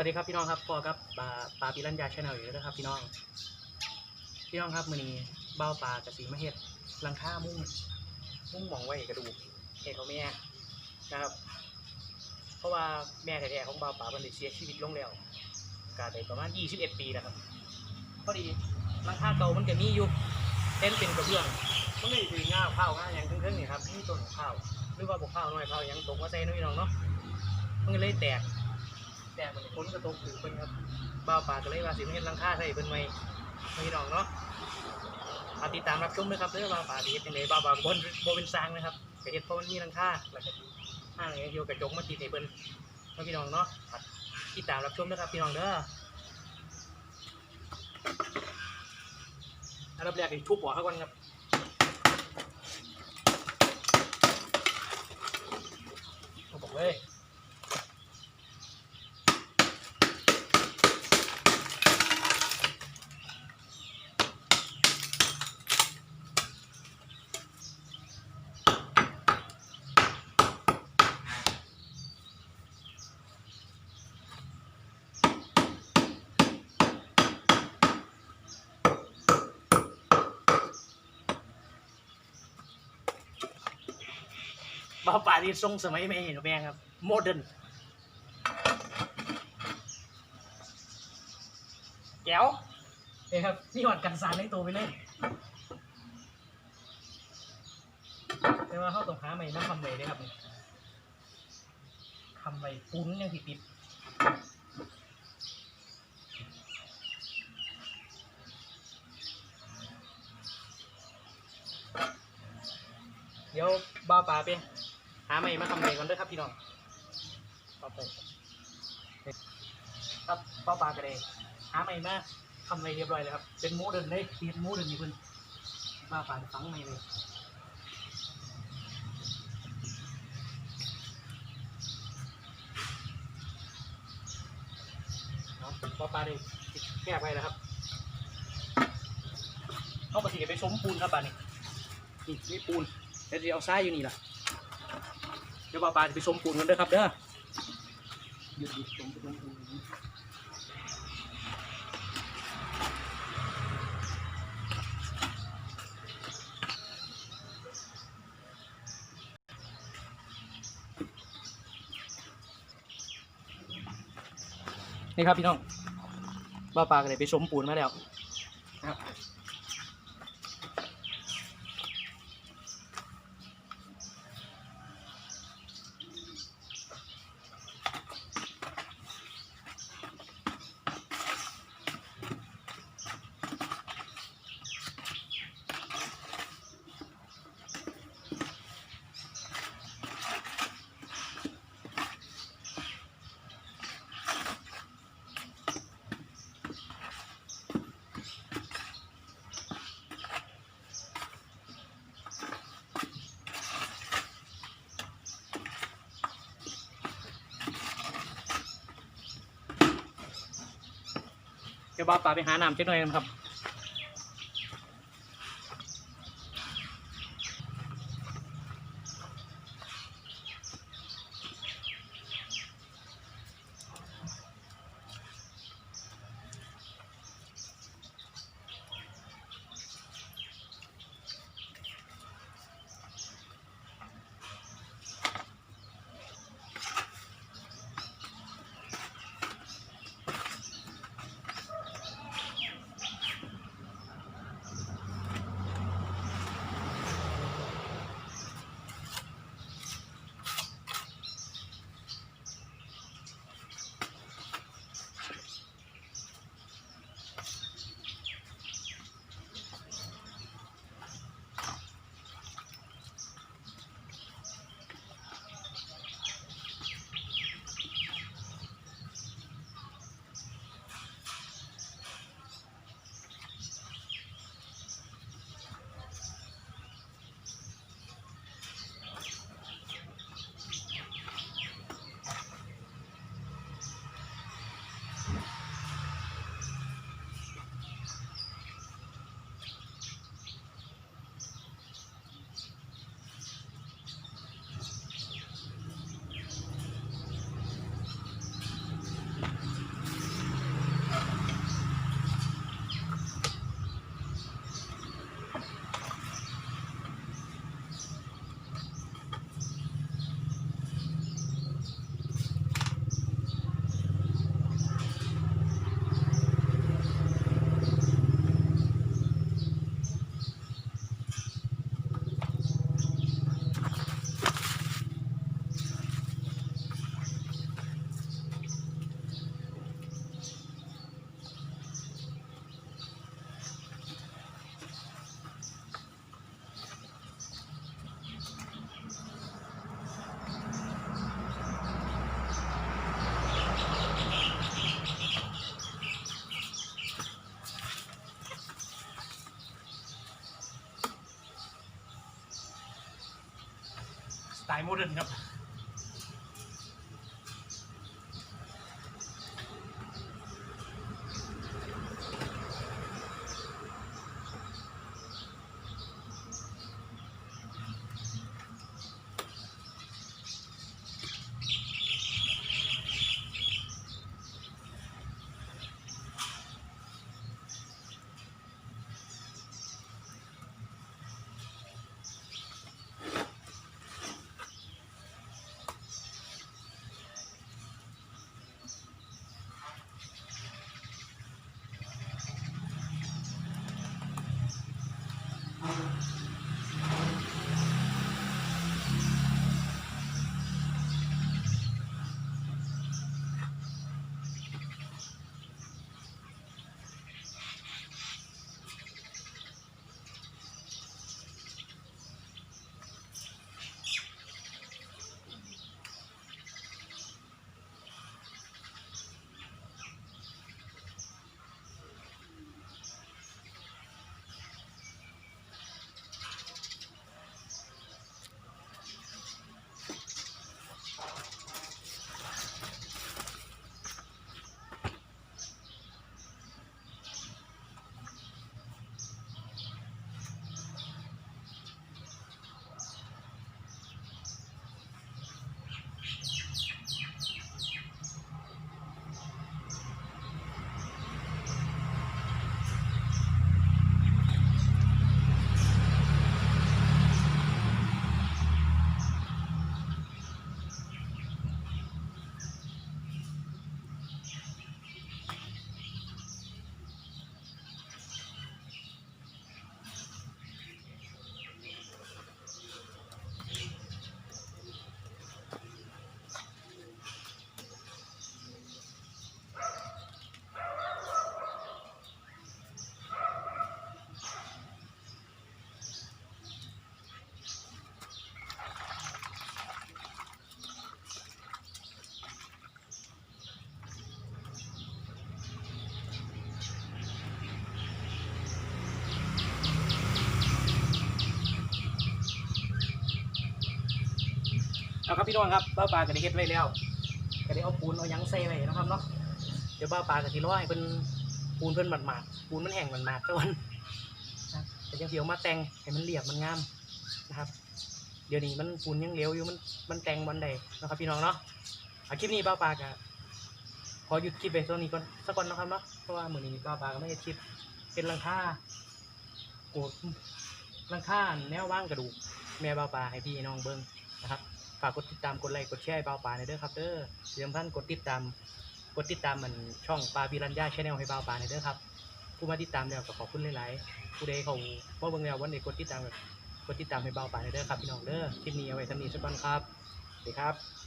วัสดีครับพี่น้องครับพอครับปลาปลาปิรันยาชาแนลอยู่แล้วนะครับ พี่น้อง พี่น้องครับมือนี้เบ้าปลากระสีมะเห็ดลังค่ามุ่งมุ่งมองไว้กระดูกเห็ดของแม่นะครับ เพราะว่าแม่แท้ๆของเบ้าปลามันเสียชีวิตลงแล้วกาได้ประมาณ 21 ปีแล้วครับพอดีลังค่าเก่ามันก็มีอยู่เต้นเป็นกระเบื้องมันไม่ถือง่าข้าวง่าอย่างครึ่องๆนี่ครับนี่ต้นของข้าวหรือว่าบกข้าวน้อยข้าวยังตกมาใส่น้อยน้องเนาะมันก็เลยแตก แต่มันพ้นกระตกถือเพิ่นครับบ้าปลาก็เลยว่าสิมาเฮ็ดหลังคาใส่เพิ่นไว้พี่น้องเนาะมาติดตามรับชมด้วยครับเด้องบ้าปลาสิเฮ็ดจังไดบ้าปลาบ่บ่เป็นสร้างนะครับก็เฮ็ดเพราะมันมีหลังคาแล้วก็ห้างอย่างเดียวกระจกมาติดให้เพิ่นเนาะพี่น้องเนาะติดตามรับชมด้วยครับพี่น้องเด้ออันดับแรกนี่ทุบหัวเขาก่อนครับบอกเลย บ้าป่าที่ทรงสมัยไม่เห็นแม่ครับ โมเดิร์นแก้วเอ้ครับนี่หอดกันสารในตัวไปเลย แต่ว่าเข้าต้องหาใหม่น้ำคำใหม่ด้วยครับคำใหม่ปุ้นยังติดติดเดี๋ยวบ้าป่าไปาใหม่มาคำใหม่ก่อนด้วยครับพี่น้องต่อไปครับบ้าป่ากันเลยหาใหม่มาคำใหม่เรียบร้อยเลยครับ เป็นโมเดินเลยเปลี่ยนโมเดินนี่เพิ่นบ้าป่าฟังใหม่เลยเนาะปลาปลาได้แก้ไปแล้วครับเขาปฏิไปสมปูนครับปลานี่นี่นี่ปูนเดี๋ยวจะเอาซ้ายอยู่นี่ล่ะ เดี๋ยวปลาปลาจะไปสมปูนกันด้อครับเด้อหยุดหยุดสมปูนนี่ครับพี่น้องปลาปลาก็เลยไปสมปูนมาแล้ว เดี๋ยวบ้าวป่าไปหาน้ำเช็คหน่อยนะครับายโมเดิร์นครับ เอาครับพี่น้องครับบ้าปลาก็ได้เฮ็ดไว้แล้วก็ได้เอาปูนเอาหยังใส่ไว้นะครับเนาะเดี๋ยวบ้าปลาก็สิร้อยเป็นปูนเพิ่นหมาดๆปูนมันแห้งหมาดๆตะวันนะแต่ยังเสียวมาแต่งให้มันเรียบมันงามนะครับ เดี๋ยวนี้มันปูนยังเหลวอยู่มันมันแต่งวันใดนะครับพี่น้องเนาะเอาคลิปนี้บ้าปลาก็ขอหยุดคลิปไปตรงนี้ก่อนสักก่อนนะครับเนาะเพราะว่ามื้อนี้บ้าปลาก็ไม่ได้คลิปเป็นหลังคาโอ้หลังคาแนวว่างกระดูกแม่บ้าปลาให้พี่น้องเบิ่งนะครับ ฝากกดติดตามกดไลค์กดแชร์ให้เบาป่าในอยเด้อครับเด้อที่สำคัญกดติดตามกดติดตามมันช่องปลาบิรัญญาชาแนลให้เบาป่าในอยเด้อครับผู้มาติดตามแล้วก็ขอบคุณหลายๆผู้ใดเขาว่าเบิ่งแล้ววันนี้กดติดตามก็กดติดตามให้เบาป่าในอยเด้อครับพี่น้องเด้อคลิปนี้เอาไว้ทำนีสักวันครับสวัสดีครับ